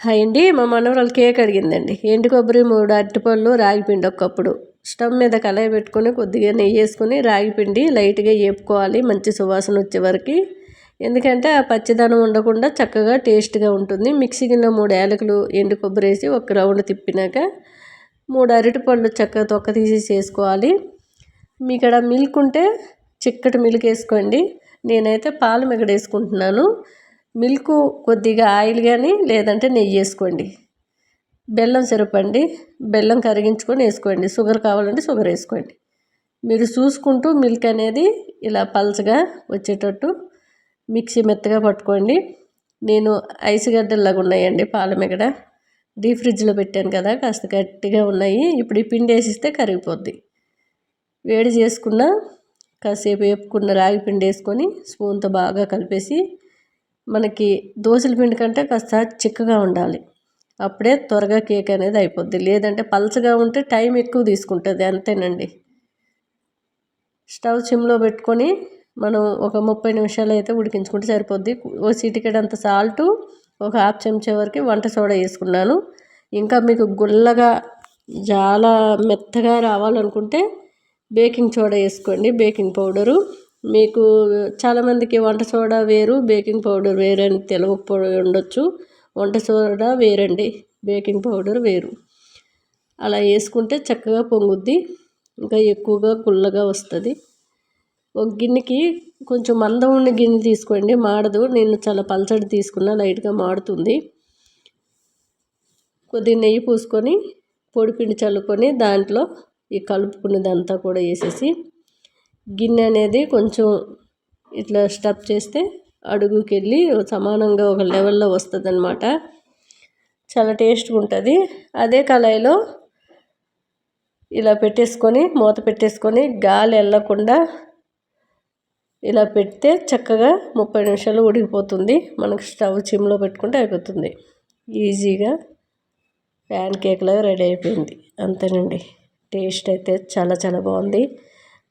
Hi అండి మా మనవరాలు కేక్ అడిగిందండి. ఎండు కొబ్బరి మూడు అరటిపళ్ళు రాగిపిండి ఒకప్పుడు స్టవ్ మీద కళాయి పెట్టుకొని కొద్దిగా నెయ్యి వేసుకొని రాగిపిండి లైట్గా వేపుకోవాలి మంచి సువాసన వచ్చే వరకు. ఎందుకంటే ఆ పచ్చిదనం ఉండకుండా చక్కగా టేస్ట్గా ఉంటుంది. మిక్సీ గిన్నె మూడు ఏలకులు ఎండు కొబ్బరి వేసి ఒక రౌండ్ తిప్పినాక మూడు అరటిపళ్ళు చక్కగా తొక్క తీసి చేసుకోవాలి. మీ ఇక్కడ మిల్క్ ఉంటే చిక్కటి మిల్క్ వేసుకోండి. నేనైతే పాలు మిగడ వేసుకుంటున్నాను మిల్క్ కొద్దిగా ఆయిల్ కానీ లేదంటే నెయ్యి వేసుకోండి. బెల్లం సిరపండి బెల్లం కరిగించుకొని వేసుకోండి. షుగర్ కావాలంటే షుగర్ వేసుకోండి. మీరు చూసుకుంటూ మిల్క్ అనేది ఇలా పల్చగా వచ్చేటట్టు మిక్సీ మెత్తగా పట్టుకోండి. నేను ఐస్ గడ్డల్లాగా ఉన్నాయండి పాల మిగడ డీప్ ఫ్రిడ్జ్లో పెట్టాను కదా కాస్త గట్టిగా ఉన్నాయి. ఇప్పుడు ఈ పిండి వేసిస్తే కరిగిపోద్ది. వేడి చేసుకున్న కాసేపు వేపుకున్న రాగి పిండి వేసుకొని స్పూన్తో బాగా కలిపేసి మనకి దోశల పిండి కంటే కాస్త చిక్కగా ఉండాలి. అప్పుడే త్వరగా కేక్ అనేది అయిపోద్ది. లేదంటే పలచగా ఉంటే టైం ఎక్కువ తీసుకుంటుంది. అంతేనండి. స్టవ్ సిమ్లో పెట్టుకొని మనం ఒక ముప్పై నిమిషాలు అయితే ఉడికించుకుంటే సరిపోద్ది. ఓ అంత సాల్టు ఒక హాఫ్ చెంచా వరకు వంట సోడా వేసుకున్నాను. ఇంకా మీకు గుల్లగా చాలా మెత్తగా రావాలనుకుంటే బేకింగ్ సోడా వేసుకోండి. Baking powder. మీకు చాలామందికి వంట సోడా వేరు బేకింగ్ పౌడర్ వేరు అని తెలియకపోయి ఉండొచ్చు. వంట సోడా వేరండి బేకింగ్ పౌడర్ వేరు. అలా వేసుకుంటే చక్కగా పొంగుద్ది ఇంకా ఎక్కువగా గుల్లగా వస్తుంది. ఒక గిన్నెకి కొంచెం మందం ఉన్న గిన్నె తీసుకోండి మాడదు. నేను చాలా పలచడి తీసుకున్నా లైట్గా మాడుతుంది. కొద్దిగా నెయ్యి పూసుకొని పొడిపిండి చల్లుకొని దాంట్లో ఈ కలుపుకున్నదంతా కూడా వేసేసి గిన్నె అనేది కొంచెం ఇట్లా స్టప్ చేస్తే అడుగుకి వెళ్ళి సమానంగా ఒక లెవెల్లో వస్తుంది అనమాట చాలా టేస్ట్గా ఉంటుంది అదే కళాయిలో ఇలా పెట్టేసుకొని మూత పెట్టేసుకొని గాలి వెళ్ళకుండా ఇలా పెడితే చక్కగా ముప్పై నిమిషాలు ఉడికిపోతుంది. మనకు స్టవ్ చిమ్లో పెట్టుకుంటే అయిపోతుంది. ఈజీగా ప్యాన్ కేక్లో రెడీ అయిపోయింది. అంతేనండి. టేస్ట్ అయితే చాలా చాలా బాగుంది.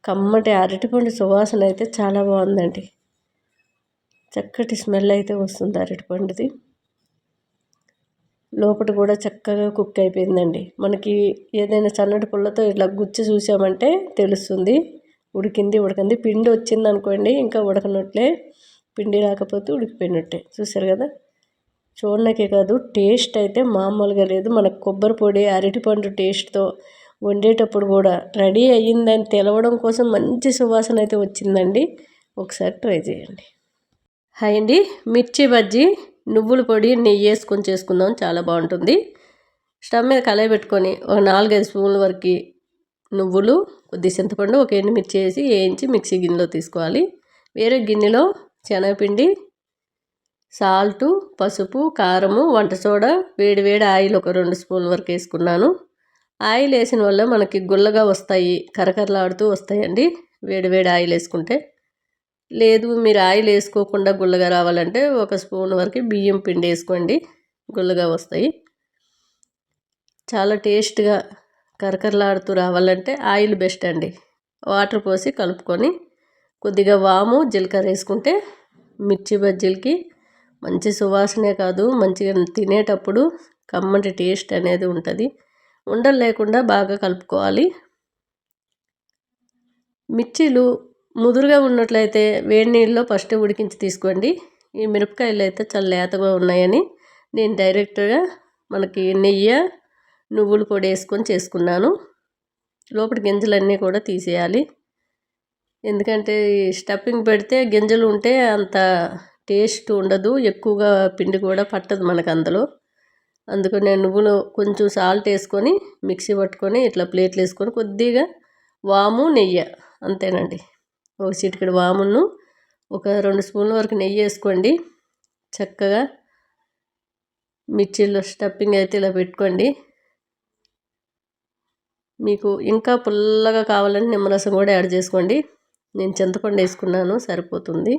కమ్మటి అరటిపండు సువాసన అయితే చాలా బాగుందండి. చక్కటి స్మెల్ అయితే వస్తుంది అరటిపండుది. లోపల కూడా చక్కగా కుక్ అయిపోయిందండి. మనకి ఏదైనా సన్నటి పుల్లతో ఇట్లా గుచ్చి చూసామంటే తెలుస్తుంది. ఉడికింది ఉడకంది. పిండి వచ్చింది అనుకోండి ఇంకా ఉడకనట్లే. పిండి రాకపోతే ఉడికిపోయినట్టే. చూసారు కదా? చూడడానికే కాదు టేస్ట్ అయితే మామూలుగా లేదు. మనకు కొబ్బరి పొడి అరటిపండు టేస్ట్తో వండేటప్పుడు కూడా రెడీ అయ్యిందని తెలవడం కోసం మంచి సువాసన అయితే వచ్చిందండి. ఒకసారి ట్రై చేయండి. హాయ్ అండి. మిర్చి బజ్జీ నువ్వుల పొడి నెయ్యి వేసుకొని చేసుకుందాం. చాలా బాగుంటుంది. స్టవ్ మీద కళాయి పెట్టుకొని ఒక నాలుగైదు స్పూన్ల వరకు నువ్వులు కొద్ది చింతపండు ఒక ఎండుమిర్చి వేసి వేయించి మిక్సీ గిన్నెలో తీసుకోవాలి. వేరే గిన్నెలో శనగపిండి సాల్టు పసుపు కారము వంట సోడా వేడి వేడి ఆయిల్ ఒక రెండు స్పూన్ల వరకు వేసుకున్నాను. ఆయిల్ వేసిన వల్ల మనకి గుల్లగా వస్తాయి కరకరలాడుతూ వస్తాయండి. వేడి వేడి ఆయిల్ వేసుకుంటే. లేదు మీరు ఆయిల్ వేసుకోకుండా గుల్లగా రావాలంటే ఒక స్పూన్ వరకు బియ్యం పిండి వేసుకోండి గుల్లగా వస్తాయి. చాలా టేస్ట్గా కరకరలాడుతూ రావాలంటే ఆయిల్ బెస్ట్ అండి. వాటర్ పోసి కలుపుకొని కొద్దిగా వాము జీలకర్ర వేసుకుంటే మిర్చి బజ్జీలకి మంచి సువాసనే కాదు మంచిగా తినేటప్పుడు కమ్మటి టేస్ట్ అనేది ఉంటుంది. ఉండలు లేకుండా బాగా కలుపుకోవాలి. మిర్చీలు ముదురుగా ఉన్నట్లయితే వేడి నీళ్ళలో ఫస్ట్ ఉడికించి తీసుకోండి. ఈ మిరపకాయలు అయితే చాలా లేతగా ఉన్నాయని నేను డైరెక్ట్గా మనకి నెయ్యి నువ్వుల పొడి వేసుకొని చేసుకున్నాను. లోపల గింజలన్నీ కూడా తీసేయాలి. ఎందుకంటే స్టఫింగ్ పెడితే గింజలు ఉంటే అంత టేస్ట్ ఉండదు ఎక్కువగా పిండి కూడా పట్టదు మనకు అందులో. అందుకని నేను నువ్వులు కొంచెం సాల్ట్ వేసుకొని మిక్సీ పట్టుకొని ఇట్లా ప్లేట్లు వేసుకొని కొద్దిగా వాము నెయ్యి అంతేనండి. ఒక చిటికెడు వామును ఒక రెండు స్పూన్ల వరకు నెయ్యి వేసుకోండి. చక్కగా మిర్చిలో స్టఫింగ్ అయితే ఇలా పెట్టుకోండి. మీకు ఇంకా పుల్లగా కావాలంటే నిమ్మరసం కూడా యాడ్ చేసుకోండి. నేను చింతపండు వేసుకున్నాను సరిపోతుంది.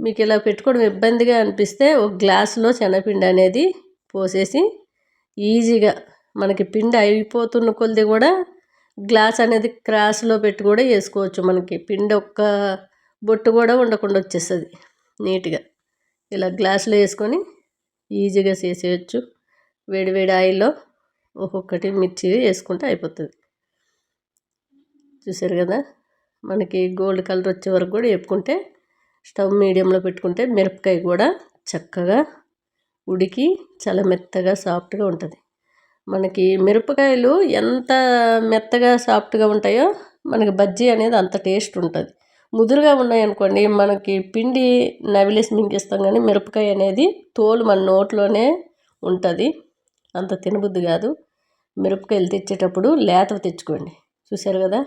మీకు ఇలా పెట్టుకోవడం ఇబ్బందిగా అనిపిస్తే ఒక గ్లాసులో శనగపిండి అనేది పోసేసి ఈజీగా మనకి పిండి అయిపోతున్న కొలిది కూడా గ్లాస్ అనేది క్రాస్లో పెట్టి కూడా వేసుకోవచ్చు మనకి. పిండి ఒక్క బొట్టు కూడా ఉండకుండా వచ్చేస్తుంది నీట్గా. ఇలా గ్లాసులో వేసుకొని ఈజీగా చేసేయచ్చు. వేడి వేడి ఆయిల్లో ఒక్కొక్కటి మిర్చి వేసుకుంటే అయిపోతుంది. చూసారు కదా? మనకి గోల్డ్ కలర్ వచ్చే వరకు కూడా వేపుకుంటే స్టవ్ మీడియంలో పెట్టుకుంటే మిరపకాయ కూడా చక్కగా ఉడికి చాలా మెత్తగా సాఫ్ట్గా ఉంటుంది. మనకి మిరపకాయలు ఎంత మెత్తగా సాఫ్ట్గా ఉంటాయో మనకి బజ్జీ అనేది అంత టేస్ట్ ఉంటుంది. ముదురుగా ఉన్నాయనుకోండి మనకి పిండి నవిలేసి మింగిస్తాం కానీ మిరపకాయ అనేది తోలు మన నోట్లోనే ఉంటుంది. అంత తినబుద్ధి కాదు. మిరపకాయలు తెచ్చేటప్పుడు లేత తెచ్చుకోండి. చూశారు కదా?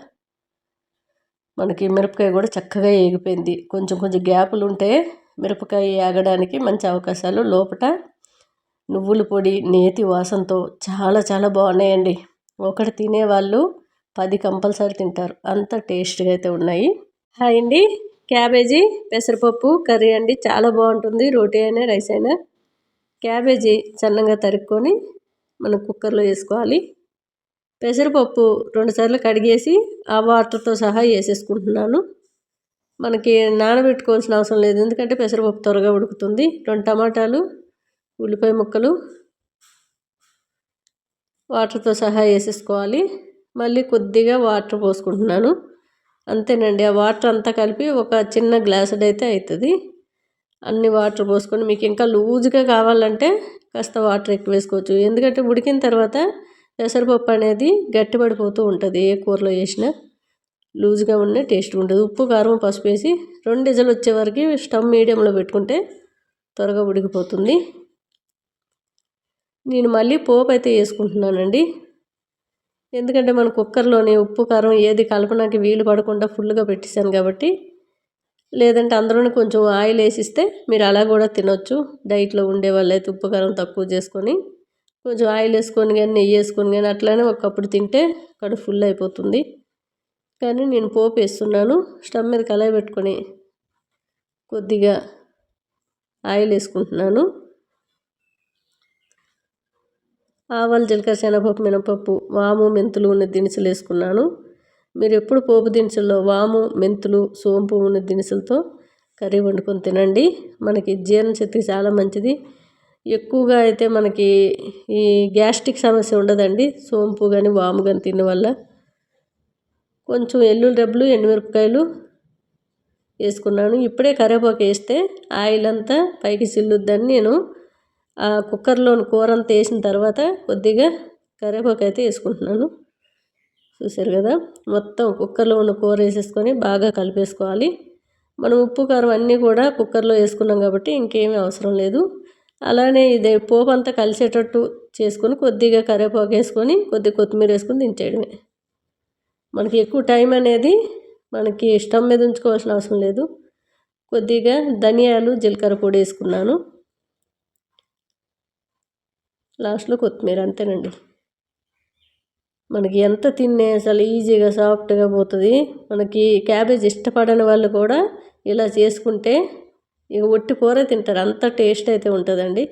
మనకి మిరపకాయ కూడా చక్కగా ఏగిపోయింది. కొంచెం కొంచెం గ్యాపులు ఉంటే మిరపకాయ ఏగడానికి మంచి అవకాశాలు లోపల నువ్వుల పొడి నేతి వాసనతో చాలా చాలా బాగున్నాయండి. ఒకటి తినేవాళ్ళు పది కంపల్సరీ తింటారు. అంత టేస్ట్గా అయితే ఉన్నాయి. హాయ్ అండి. క్యాబేజీ పెసరపప్పు కర్రీ అండి. చాలా బాగుంటుంది. రోటీ అయినా రైస్ అయినా. క్యాబేజీ చిన్నగా తరుక్కొని మనం కుక్కర్లో వేసుకోవాలి. పెసరపప్పు రెండుసార్లు కడిగేసి ఆ వాటర్తో సహా వేసేసుకుంటున్నాను. మనకి నానబెట్టుకోవాల్సిన అవసరం లేదు. ఎందుకంటే పెసరపప్పు త్వరగా ఉడుకుతుంది. రెండు టమాటాలు ఉల్లిపాయ ముక్కలు వాటర్తో సహా వేసేసుకోవాలి. మళ్ళీ కొద్దిగా వాటర్ పోసుకుంటున్నాను. అంతేనండి ఆ వాటర్ అంతా కలిపి ఒక చిన్న గ్లాసుడ్ అయితే అవుతుంది అన్ని వాటర్ పోసుకొని మీకు ఇంకా లూజ్గా కావాలంటే కాస్త వాటర్ ఎక్కువ వేసుకోవచ్చు. ఎందుకంటే ఉడికిన తర్వాత పెసరపప్పు అనేది గట్టిపడిపోతూ ఉంటుంది ఏ కూరలో వేసినా. లూజ్గా ఉండే టేస్ట్ ఉంటుంది. ఉప్పు కారం పసుపు వేసి రెండు డిజలు వచ్చే వరకు స్టవ్ మీడియంలో పెట్టుకుంటే త్వరగా ఉడికిపోతుంది. నేను మళ్ళీ పోపు అయితే వేసుకుంటున్నానండి. ఎందుకంటే మన కుక్కర్లోనే ఉప్పు కారం ఏది కలపడానికి వీలు పడకుండా ఫుల్గా పెట్టేశాను కాబట్టి. లేదంటే అందులోనే కొంచెం ఆయిల్ వేసిస్తే మీరు అలా కూడా తినొచ్చు. డైట్లో ఉండే వాళ్ళైతే ఉప్పు కారం తక్కువ చేసుకొని కొంచెం ఆయిల్ వేసుకొని కానీ నెయ్యి వేసుకొని కానీ అట్లానే ఒకప్పుడు తింటే కడుపు ఫుల్ అయిపోతుంది. కానీ నేను పోపు వేస్తున్నాను. స్టవ్ మీద కళాయి పెట్టుకొని కొద్దిగా ఆయిల్ వేసుకుంటున్నాను. ఆవాలు జీలకర్ర శనగపప్పు మినపప్పు వాము మెంతులు ఉన్న దినుసులు వేసుకున్నాను. మీరు ఎప్పుడు పోపు దినుసుల్లో వాము మెంతులు సోంపు ఉన్న దినుసులతో కర్రీ వండుకొని తినండి. మనకి జీర్ణశక్తి చాలా మంచిది. ఎక్కువగా అయితే మనకి ఈ గ్యాస్ట్రిక్ సమస్య ఉండదండి. సోంపు కానీ వాము కానీ తిన్న వల్ల. కొంచెం ఎల్లుల్లి డబ్బులు ఎండుమిరపకాయలు వేసుకున్నాను. ఇప్పుడే కరివేపాకు వేస్తే ఆయిల్ అంతా పైకి సిల్లుద్దని నేను కుక్కర్లోని కూర అంతా వేసిన తర్వాత కొద్దిగా కరివేపాకు అయితే వేసుకుంటున్నాను. చూసారు కదా? మొత్తం కుక్కర్లో ఉన్న కూర వేసేసుకొని బాగా కలిపేసుకోవాలి. మనం ఉప్పు కారం అన్నీ కూడా కుక్కర్లో వేసుకున్నాం కాబట్టి ఇంకేమీ అవసరం లేదు. అలానే ఇది పోపు అంతా కలిసేటట్టు చేసుకొని కొద్దిగా కరివేపాకు వేసుకొని కొద్దిగా కొత్తిమీర వేసుకొని దించేయడమే. మనకి ఎక్కువ టైం అనేది మనకి స్టవ్ మీద ఉంచుకోవాల్సిన అవసరం లేదు. కొద్దిగా ధనియాలు జీలకర్ర పొడి వేసుకున్నాను. లాస్ట్లో కొత్తిమీర అంతేనండి. మనకి ఎంత తిన్నే అసలు ఈజీగా సాఫ్ట్గా పోతుంది. మనకి క్యాబేజ్ ఇష్టపడని వాళ్ళు కూడా ఇలా చేసుకుంటే ఇక ఒట్టి కూర తింటారు. అంత టేస్ట్ అయితే ఉంటుందండి.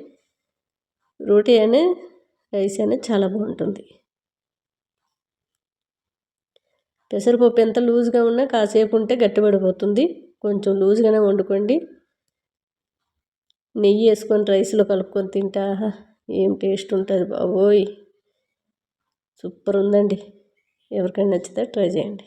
రోటీ అనే రైస్ అనేది చాలా బాగుంటుంది. పెసరపప్పు ఎంత లూజ్గా ఉన్నా కాసేపు ఉంటే గట్టిపడిపోతుంది. కొంచెం లూజ్గానే వండుకోండి. నెయ్యి వేసుకొని రైస్లో కలుపుకొని తింటా ఏం టేస్ట్ ఉంటుంది బాబోయ్. సూపర్ ఉందండి. ఎవరికైనా నచ్చితే ట్రై చేయండి.